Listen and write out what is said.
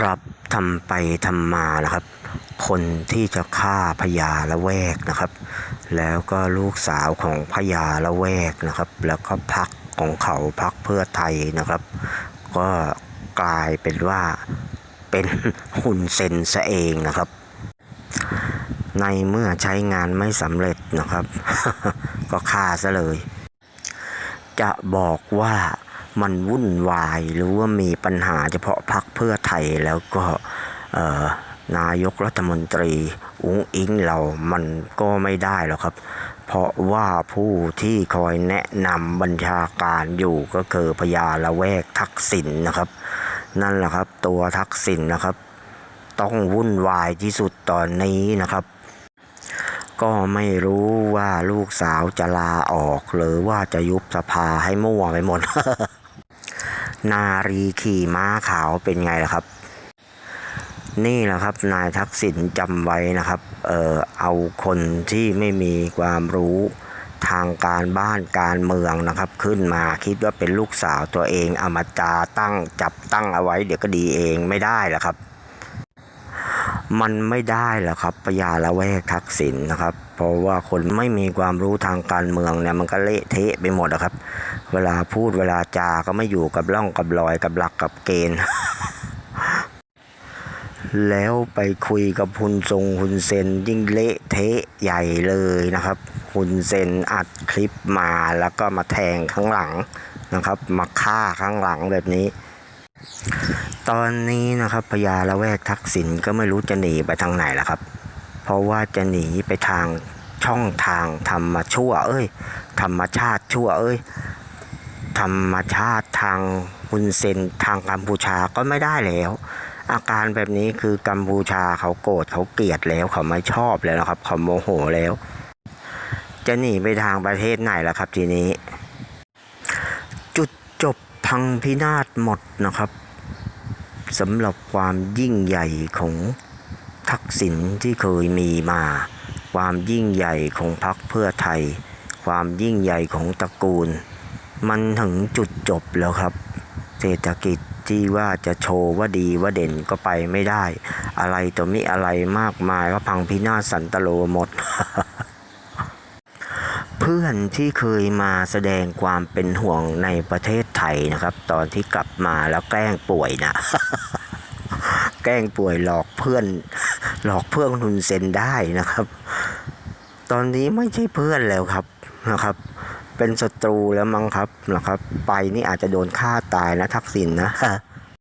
ครับทำไปทำมานะครับ คนที่จะฆ่าพญาละแวกนะครับ แล้วก็ลูกสาวของพญาละแวกนะครับ แล้วก็พักของเขาพักเพื่อไทยนะครับ ก็กลายเป็นว่าเป็นหุ่นเซนซะเองนะครับ ในเมื่อใช้งานไม่สำเร็จนะครับ ก็ฆ่าซะเลย จะบอกว่า มันวุ่นวาย หรือว่ามีปัญหาเฉพาะพักเพื่อไทยแล้วก็นายกรัฐมนตรีอุ้งอิงเรามันก็ไม่ได้หรอกครับ เพราะว่าผู้ที่คอยแนะนำบัญชาการอยู่ก็คือพญาละแวกทักษิณนะครับ นั่นแหละครับตัวทักษิณนะครับ ต้องวุ่นวายที่สุดตอนนี้นะครับ ก็ไม่รู้ว่าลูกสาวจะลาออก หรือว่าจะยุบสภาให้มั่วไปหมด นารีขี่ม้าขาวเป็นไงล่ะครับ นี่แหละครับ นายทักษิณจำไว้นะครับเออเอาคนที่ไม่มีความรู้ทางการบ้านการเมืองนะครับ ขึ้นมาคิดว่าเป็นลูกสาวตัวเองเอามาจาตั้งจับตั้งเอาไว้เดี๋ยวก็ดีเองไม่ได้หรอกครับ มันไม่ได้หรอกครับพญาละแวกทักษิณนะครับ เพราะว่าคนไม่มีความรู้ทางการเมืองเนี่ยมันก็เละเทะไปหมดนะครับ เวลาพูดเวลาจาก็ไม่อยู่กับร่องกับรอยกับหลักกับเกณฑ์ แล้วไปคุยกับคุณทรงคุณเซนยิ่งเละเทะใหญ่เลยนะครับ คุณเซนอัดคลิปมาแล้วก็มาแทงข้างหลังนะครับ มาฆ่าข้างหลังแบบนี้ ตอนนี้นะครับพญาละแวกทักษิณก็ไม่รู้จะหนีไปทางไหนและครับ เพราะว่าจะหนีไปทางช่องทางธรรมชั่ว เอ้ย ธรรมชาติชั่ว เอ้ย ธรรมชาติทางฮุนเซนทางกัมพูชาก็ไม่ได้แล้ว อาการแบบนี้คือกัมพูชาเขาโกรธเขาเกลียดแล้วเขาไม่ชอบแล้วนะครับเขาโมโหแล้ว จะหนีไปทางประเทศไหนล่ะครับทีนี้ จุดจบพังพินาศหมดนะครับ สำหรับความยิ่งใหญ่ของทักษิณที่เคยมีมา ความยิ่งใหญ่ของพรรคเพื่อไทย ความยิ่งใหญ่ของตระกูล มันถึงจุดจบแล้วครับ เศรษฐกิจที่ว่าจะโชว์ว่าดีว่าเด่นก็ไปไม่ได้ อะไรตัวมิอะไรมากมายก็พังพินาศสันตโลหมด พื่อนที่เคยมาแสดงความเป็นห่วงในประเทศไทยนะครับ ตอนที่กลับมาแล้วแกล้งป่วยนะแกล้งป่วยหลอกเพื่อน หลอกเพื่อนทุนเซ็นได้นะครับ ตอนนี้ไม่ใช่เพื่อนแล้วครับนะครับ เป็นศัตรูแล้วมั้งครับนะครับ ไปนี่อาจจะโดนฆ่าตายนะทักษิณนะ